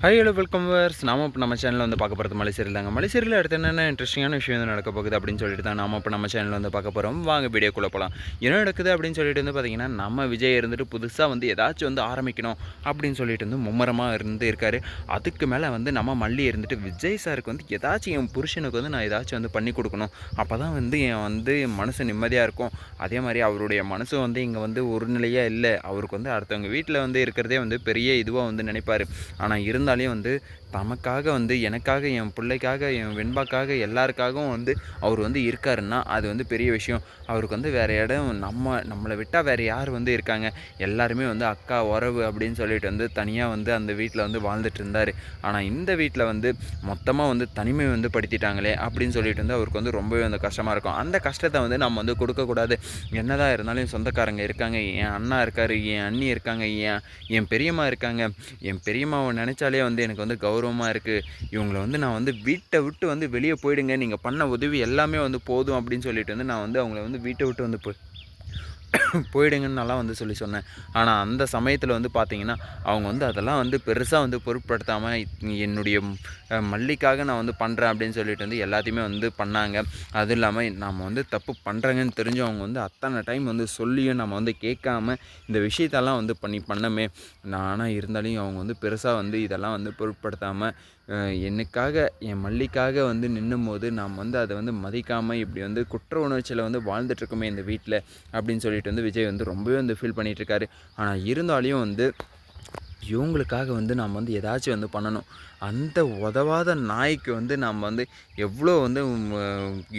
High hello welcome verse நாம இப்போ நம்ம சேனலில் வந்து பார்க்க போகிறது மலைசேரியில் தாங்க. மலைசேரியில் அடுத்து என்னென்ன இன்ட்ரெஸ்டிங்கான விஷயம் வந்து நடக்க போகுது அப்படின்னு சொல்லிட்டு தான் நாம இப்போ நம்ம சேனலில் வந்து பார்க்க போகிறோம் வாங்க வீடியோக்குள்ளே போகலாம் என்ன நடக்குது அப்படின்னு சொல்லிட்டு வந்து பார்த்தீங்கன்னா நம்ம விஜய் இருந்துட்டு புதுசாக வந்து ஏதாச்சும் வந்து ஆரம்பிக்கணும் அப்படின்னு சொல்லிட்டு வந்து மும்மரமாக இருந்து இருக்கார். அதுக்கு மேலே வந்து நம்ம மல்லி இருந்துட்டு விஜய் சாருக்கு வந்து ஏதாச்சும் என் புருஷனுக்கு வந்து நான் ஏதாச்சும் வந்து பண்ணி கொடுக்கணும். அப்போ தான் வந்து என் வந்து மனசு நிம்மதியாக இருக்கும். அதே மாதிரி அவருடைய மனசு வந்து இங்கே வந்து ஒரு நிலையாக இல்லை. அவருக்கு வந்து அடுத்தவங்க வீட்டில் வந்து இருக்கிறதே வந்து பெரிய இதுவாக வந்து நினைப்பார். ஆனால் இருந்தாலே வந்து தமக்காக வந்து எனக்காக என் பிள்ளைக்காக என் வெண்பாக்காக எல்லாருக்காகவும் வந்து அவர் வந்து இருக்காருன்னா அது வந்து பெரிய விஷயம். அவருக்கு வந்து வேறு இடம் நம்ம நம்மளை விட்டால் வேறு யார் வந்து இருக்காங்க? எல்லாருமே வந்து அக்கா உறவு அப்படின்னு சொல்லிட்டு வந்து தனியாக வந்து அந்த வீட்டில் வந்து வாழ்ந்துட்டு இருந்தார். ஆனால் இந்த வீட்டில் வந்து மொத்தமாக வந்து தனிமை வந்து படுத்திட்டாங்களே அப்படின்னு சொல்லிட்டு வந்து அவருக்கு வந்து ரொம்பவே வந்து கஷ்டமாக இருக்கும். அந்த கஷ்டத்தை வந்து நம்ம வந்து கொடுக்கக்கூடாது என்னதான் இருந்தாலும் சொந்தக்காரங்க இருக்காங்க. என் அண்ணா இருக்கார் என் அண்ணி இருக்காங்க என் என் பெரியம்மா இருக்காங்க. என் பெரியம்மாவை நினச்சாலே வந்து எனக்கு வந்து கௌரவமாக இருக்குது இவங்களை வந்து நான் வந்து வீட்டை விட்டு வந்து வெளியே போயிடுங்க. நீங்கள் பண்ண உதவி எல்லாமே வந்து போதும் அப்படின்னு சொல்லிட்டு வந்து நான் வந்து அவங்கள வந்து வீட்டை விட்டு வந்து போய் போயிடுங்கன்னு நல்லா வந்து சொல்லி சொன்னேன். ஆனால் அந்த சமயத்தில் வந்து பார்த்தீங்கன்னா அவங்க வந்து அதெல்லாம் வந்து பெருசாக வந்து பொருட்படுத்தாமல் என்னுடைய மல்லிக்காக நான் வந்து பண்ணுறேன் அப்படின்னு சொல்லிட்டு வந்து எல்லாத்தையுமே வந்து பண்ணாங்க. அதுவும் இல்லாமல் நம்ம வந்து தப்பு பண்ணுறாங்கன்னு தெரிஞ்சு அவங்க வந்து அத்தனை டைம் வந்து சொல்லியும் நம்ம வந்து கேட்காம இந்த விஷயத்தெல்லாம் வந்து பண்ணி பண்ணமே. நானாக இருந்தாலையும் அவங்க வந்து பெருசாக வந்து இதெல்லாம் வந்து பொருட்படுத்தாமல் எனக்காக என் மல்லிக்காக வந்து நின்னும்போது நாம் வந்து அதை வந்து மதிக்காமல் இப்படி வந்து குற்ற உணர்ச்சியில் வந்து வாழ்ந்துட்டுருக்கோமே இந்த வீட்டில் அப்படின்னு சொல்லிட்டு வந்து விஜய் வந்து ரொம்பவே வந்து ஃபீல் பண்ணிகிட்ருக்காரு ஆனால் இருந்தாலையும் வந்து இவங்களுக்காக வந்து நாம் வந்து ஏதாச்சும் வந்து பண்ணணும். அந்த உதவாத நாய்க்கு வந்து நாம் வந்து எவ்வளோ வந்து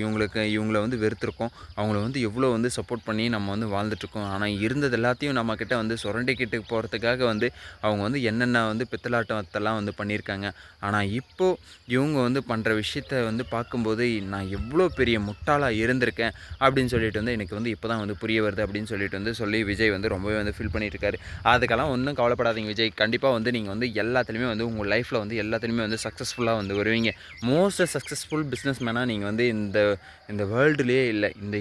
இவங்களுக்கு இவங்கள வந்து வெறுத்திருக்கோம். அவங்கள வந்து எவ்வளோ வந்து சப்போர்ட் பண்ணி நம்ம வந்து வாழ்ந்துட்டுருக்கோம். ஆனால் இருந்தது எல்லாத்தையும் நம்மக்கிட்ட வந்து சுரண்டிக்கிட்டு போகிறதுக்காக வந்து அவங்க வந்து என்னென்ன வந்து பித்தலாட்டத்தெல்லாம் வந்து பண்ணியிருக்காங்க. ஆனால் இப்போது இவங்க வந்து பண்ணுற விஷயத்த வந்து பார்க்கும்போது நான் எவ்வளோ பெரிய முட்டாளாக இருந்திருக்கேன் அப்படின்னு சொல்லிட்டு வந்து எனக்கு வந்து இப்போ தான் வந்து புரிய வருது அப்படின்னு சொல்லிட்டு வந்து சொல்லி விஜய் வந்து ரொம்பவே வந்து ஃபீல் பண்ணிட்டு அதுக்கெல்லாம் ஒன்றும் கவலைப்படாதீங்க விஜய். கண்டிப்பாக வந்து நீங்கள் வந்து எல்லாத்துலேயுமே வந்து உங்கள் லைஃப்பில் வந்து எல்லாத்துலேயுமே வந்து சக்ஸஸ்ஃபுல்லாக வந்து வருவீங்க. மோஸ்ட் சக்ஸஸ்ஃபுல் பிஸ்னஸ் மேனாக நீங்கள் வந்து இந்த இந்த வேர்ல்டுலேயே இல்லை இந்த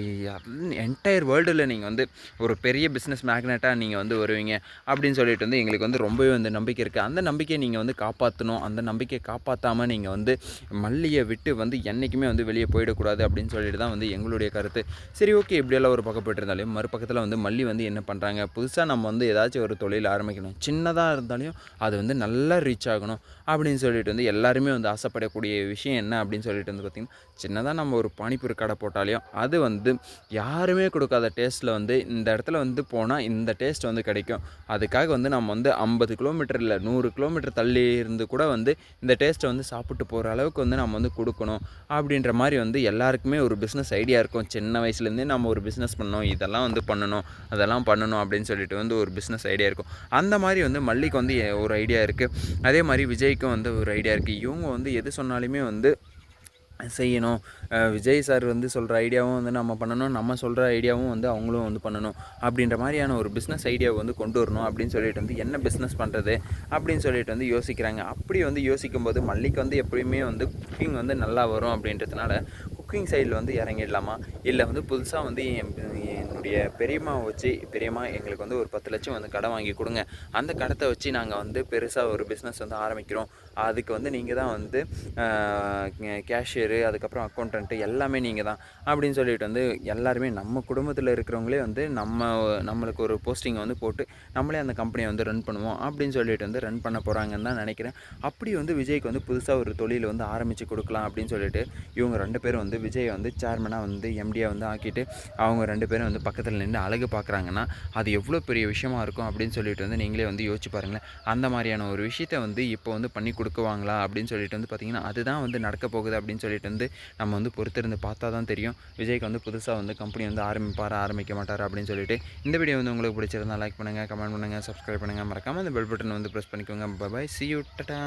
என்டையர் வேர்ல்டில் நீங்கள் வந்து ஒரு பெரிய பிஸ்னஸ் மேக்னெட்டாக நீங்கள் வந்து வருவீங்க. அப்படின்னு சொல்லிட்டு வந்து எங்களுக்கு வந்து ரொம்பவே வந்து நம்பிக்கை இருக்குது அந்த நம்பிக்கையை நீங்கள் வந்து காப்பாற்றணும் அந்த நம்பிக்கையை காப்பாற்றாமல் நீங்கள் வந்து மல்லியை விட்டு வந்து என்றைக்குமே வந்து வெளியே போயிடக்கூடாது அப்படின்னு சொல்லிட்டு தான் வந்து எங்களுடைய கருத்து. சரி ஓகே இப்படியெல்லாம் ஒரு பக்கம் இருந்தாலும் மறுபக்கத்தில் வந்து மல்லி வந்து என்ன பண்ணுறாங்க புதுசாக நம்ம வந்து ஏதாச்சும் ஒரு தொழில் ஆரம்பிக்கணும். சின்னதாக இருந்தாலையும் அது வந்து நல்லா ரீச் ஆகணும் அப்படின்னு சொல்லிட்டு வந்து எல்லாருமே வந்து ஆசைப்படக்கூடிய விஷயம் என்ன அப்படின்னு சொல்லிட்டு வந்து பார்த்திங்கன்னா சின்னதாக நம்ம ஒரு பானிபூரி கடை போட்டாலையும் அது வந்து யாருமே கொடுக்காத டேஸ்ட்டில் வந்து இந்த இடத்துல வந்து போனால் இந்த டேஸ்ட் வந்து கிடைக்கும். அதுக்காக வந்து நம்ம வந்து ஐம்பது கிலோமீட்டர் இல்லை நூறு கிலோமீட்டர் தள்ளி இருந்து கூட வந்து இந்த டேஸ்ட்டை வந்து சாப்பிட்டு போகிற அளவுக்கு வந்து நம்ம வந்து கொடுக்கணும் அப்படின்ற மாதிரி வந்து எல்லாருக்குமே ஒரு பிஸ்னஸ் ஐடியா இருக்கும். சின்ன வயசுலேருந்தே நம்ம ஒரு பிஸ்னஸ் பண்ணணும் இதெல்லாம் வந்து பண்ணணும் அதெல்லாம் பண்ணணும் அப்படின்னு சொல்லிட்டு வந்து ஒரு பிஸ்னஸ் ஐடியா இருக்கும். அந்த மாதிரி வந்து மல்லிக்கு வந்து ஒரு ஐடியா இருக்குது அதே மாதிரி விஜய்க்கும் வந்து ஒரு ஐடியா இருக்குது இவங்க வந்து எது சொன்னாலுமே வந்து செய்யணும். விஜய் சார் வந்து சொல்கிற ஐடியாவும் வந்து நம்ம பண்ணணும். நம்ம சொல்கிற ஐடியாவும் வந்து அவங்களும் வந்து பண்ணணும். அப்படின்ற மாதிரியான ஒரு பிஸ்னஸ் ஐடியாவை வந்து கொண்டு வரணும் அப்படின்னு சொல்லிட்டு வந்து என்ன பிஸ்னஸ் பண்ணுறது அப்படின்னு சொல்லிட்டு வந்து யோசிக்கிறாங்க. அப்படி வந்து யோசிக்கும் போது மல்லிக்கு வந்து எப்பயுமே வந்து குக்கிங் வந்து நல்லா வரும் அப்படின்றதுனால குக்கிங் சைடில் வந்து இறங்கிடலாமா? இல்லை வந்து புதுசாக வந்து என் என்னுடைய பெரியம்மாவை வச்சு பெரியம்மா எங்களுக்கு வந்து ஒரு பத்து லட்சம் வந்து கடன் வாங்கி கொடுங்க. அந்த கடத்தை வச்சு நாங்கள் வந்து பெருசாக ஒரு பிஸ்னஸ் வந்து ஆரம்பிக்கிறோம். அதுக்கு வந்து நீங்கள் தான் வந்து கேஷியரு அதுக்கப்புறம் அக்கௌண்டன்ட்டு எல்லாமே நீங்கள் தான். அப்படின்னு சொல்லிட்டு வந்து எல்லாருமே நம்ம குடும்பத்தில் இருக்கிறவங்களே வந்து நம்ம நம்மளுக்கு ஒரு போஸ்டிங்கை வந்து போட்டு நம்மளே அந்த கம்பெனியை வந்து ரன் பண்ணுவோம். அப்படின்னு சொல்லிட்டு வந்து ரன் பண்ண போகிறாங்கன்னு தான் நினைக்கிறேன். அப்படி வந்து விஜய்க்கு வந்து புதுசாக ஒரு தொழில் வந்து ஆரம்பித்து கொடுக்கலாம் அப்படின்னு சொல்லிட்டு இவங்க ரெண்டு பேரும் வந்து விஜய் வந்து சேர்மனாக வந்து எம்டியாக வந்து ஆக்கிட்டு அவங்க ரெண்டு பேரும் வந்து பக்கத்தில் நின்று அழகு பார்க்குறாங்கன்னா அது எவ்வளோ பெரிய விஷயமா இருக்கும் அப்படின்னு சொல்லிட்டு வந்து நீங்களே வந்து யோசிச்சு பாருங்களேன். அந்த மாதிரியான ஒரு விஷயத்த வந்து இப்போ வந்து பண்ணி கொடுக்குவாங்களா அப்படின்னு சொல்லிட்டு வந்து பார்த்தீங்கன்னா அதுதான் வந்து நடக்க போகுது அப்படின்னு சொல்லிட்டு வந்து நம்ம வந்து பொறுத்திருந்து பார்த்தா தான் தெரியும். விஜய்க்கு வந்து புதுசாக வந்து கம்பெனி வந்து ஆரம்பிப்பார் ஆரம்பிக்க மாட்டார் அப்படின்னு சொல்லிட்டு. இந்த வீடியோ வந்து உங்களுக்கு பிடிச்சிருந்தா லைக் பண்ணுங்கள் கமெண்ட் பண்ணுங்கள் சப்ஸ்கிரைப் பண்ணுங்கள் மறக்காமல் அந்த பெல் பட்டன் வந்து ப்ரெஸ் பண்ணிக்கோங்க. பாய் சி யூ டட்டா